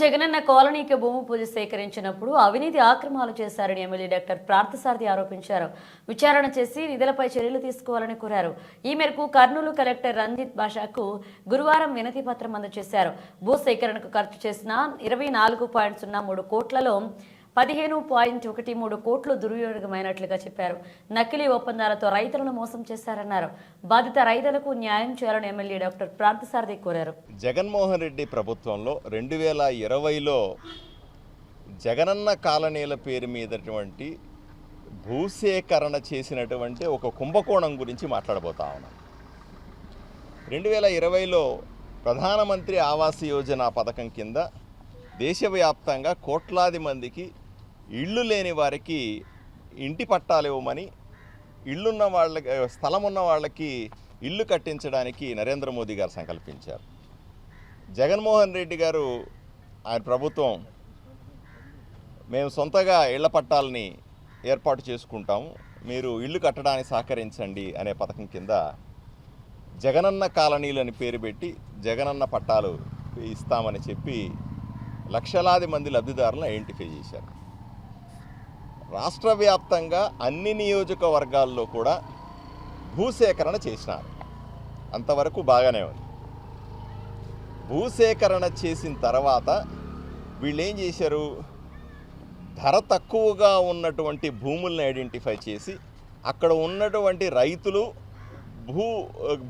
జగనన్న కాలనీకి భూమి పూజ సేకరించినప్పుడు అవినీతి ఆక్రమాలు చేశారని ఎమ్మెల్యే డాక్టర్ పార్థసారథి ఆరోపించారు. విచారణ చేసి నిధులపై చర్యలు తీసుకోవాలని కోరారు. ఈ మేరకు కర్నూలు కలెక్టర్ రంజిత్ బాషాకు గురువారం వినతి పత్రం అందజేశారు. భూ సేకరణకు ఖర్చు చేసిన ఇరవై నాలుగు పాయింట్ సున్నా మూడు కోట్లలో పదిహేను పాయింట్ ఒకటి మూడు కోట్లు దుర్వినియోగమైనట్లుగా చెప్పారు. నకిలీ ఒప్పందాలతో రైతులను మోసం చేశారన్నారు. బాధిత రైతులకు న్యాయం చేయాలని ఎమ్మెల్యే డాక్టర్ ప్రాంతసారథి కోరారు. జగన్మోహన్ రెడ్డి ప్రభుత్వంలో రెండు వేల ఇరవైలో జగనన్న కాలనీల పేరు మీదటువంటి భూసేకరణ చేసినటువంటి ఒక కుంభకోణం గురించి మాట్లాడబోతా ఉన్నాను రెండు వేల ఇరవైలో ప్రధానమంత్రి ఆవాస్ యోజన పథకం కింద దేశవ్యాప్తంగా కోట్లాది మందికి ఇళ్ళు లేని వారికి ఇంటి పట్టాలు ఇవ్వమని ఇళ్ళున్న వాళ్ళకి స్థలం ఉన్న వాళ్ళకి ఇల్లు కట్టించడానికి నరేంద్ర మోదీ గారు సంకల్పించారు. జగన్మోహన్ రెడ్డి గారు ఆయన ప్రభుత్వం మేము సొంతగా ఇళ్ళ పట్టాలని ఏర్పాటు చేసుకుంటాము మీరు ఇల్లు కట్టడానికి సహకరించండి అనే పథకం కింద జగనన్న కాలనీలు అని పేరు పెట్టి జగనన్న పట్టాలు ఇస్తామని చెప్పి లక్షలాది మంది లబ్ధిదారులను ఐడెంటిఫై చేశారు. రాష్ట్ర వ్యాప్తంగా అన్ని నియోజకవర్గాల్లో కూడా భూసేకరణ చేసినారు. అంతవరకు బాగానే ఉంది. భూసేకరణ చేసిన తర్వాత వీళ్ళు ఏం చేశారు? ధర తక్కువగా ఉన్నటువంటి భూముల్ని ఐడెంటిఫై చేసి అక్కడ ఉన్నటువంటి రైతులు భూ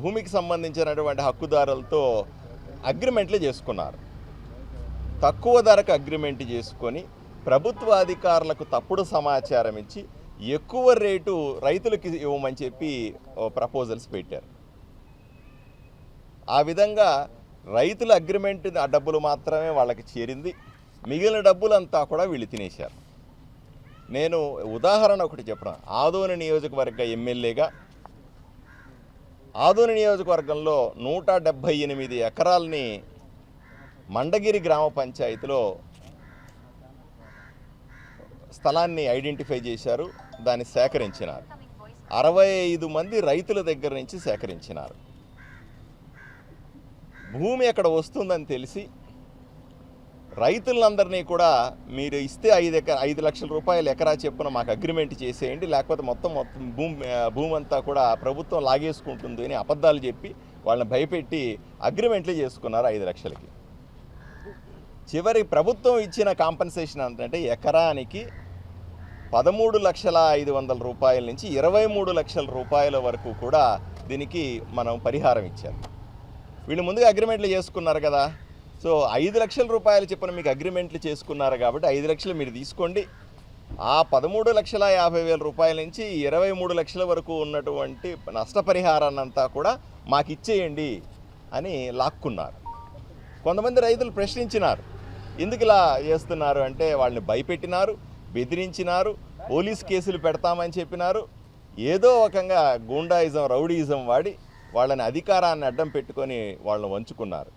భూమికి సంబంధించినటువంటి హక్కుదారులతో అగ్రిమెంట్లు చేసుకున్నారు. తక్కువ ధరకు అగ్రిమెంట్ చేసుకొని ప్రభుత్వ అధికారులకు తప్పుడు సమాచారం ఇచ్చి ఎక్కువ రేటు రైతులకి ఇవ్వమని చెప్పి ప్రపోజల్స్ పెట్టారు. ఆ విధంగా రైతుల అగ్రిమెంట్ ఆ డబ్బులు మాత్రమే వాళ్ళకి చేరింది. మిగిలిన డబ్బులంతా కూడా వీళ్ళు తినేశారు. నేను ఉదాహరణ ఒకటి చెప్పాను ఆదోని నియోజకవర్గ ఎమ్మెల్యేగా ఆదోని నియోజకవర్గంలో నూట డెబ్భై ఎనిమిది ఎకరాలని మండగిరి గ్రామ పంచాయతీలో స్థలాన్ని ఐడెంటిఫై చేశారు దాన్ని సేకరించినారు. అరవై ఐదు మంది రైతుల దగ్గర నుంచి సేకరించినారు. భూమి అక్కడ వస్తుందని తెలిసి రైతులందరినీ కూడా మీరు ఇస్తే ఐదు ఎకరా ఐదు లక్షల రూపాయలు ఎకరా చెప్పున మాకు అగ్రిమెంట్ చేసేయండి లేకపోతే మొత్తం మొత్తం భూమి భూమి అంతా కూడా ప్రభుత్వం లాగేసుకుంటుంది అని అబద్ధాలు చెప్పి వాళ్ళని భయపెట్టి అగ్రిమెంట్లు చేసుకున్నారు ఐదు లక్షలకి. చివరి ప్రభుత్వం ఇచ్చిన కాంపన్సేషన్ అంటే ఎకరానికి పదమూడు లక్షల ఐదు వందల రూపాయల నుంచి ఇరవై మూడు లక్షల రూపాయల వరకు కూడా దీనికి మనం పరిహారం ఇచ్చారు. వీళ్ళు ముందుగా అగ్రిమెంట్లు చేసుకున్నారు కదా. సో ఐదు లక్షల రూపాయలు చెప్పిన మీకు అగ్రిమెంట్లు చేసుకున్నారు కాబట్టి ఐదు లక్షలు మీరు తీసుకోండి. ఆ పదమూడు లక్షల యాభై వేల రూపాయల నుంచి ఇరవై మూడు లక్షల వరకు ఉన్నటువంటి నష్టపరిహారాన్ని అంతా కూడా మాకు ఇచ్చేయండి అని లాక్కున్నారు. కొంతమంది రైతులు ప్రశ్నించినారు. ఎందుకు ఇలా చేస్తున్నారు అంటే వాళ్ళని భయపెట్టినారు బెదిరించినారు పోలీస్ కేసులు పెడతామని చెప్పినారు. ఏదో ఒకంగా గూండాయిజం రౌడీయిజం వాడి వాళ్ళని అధికారాన్ని అడ్డం పెట్టుకొని వాళ్ళని వంచుకున్నారు.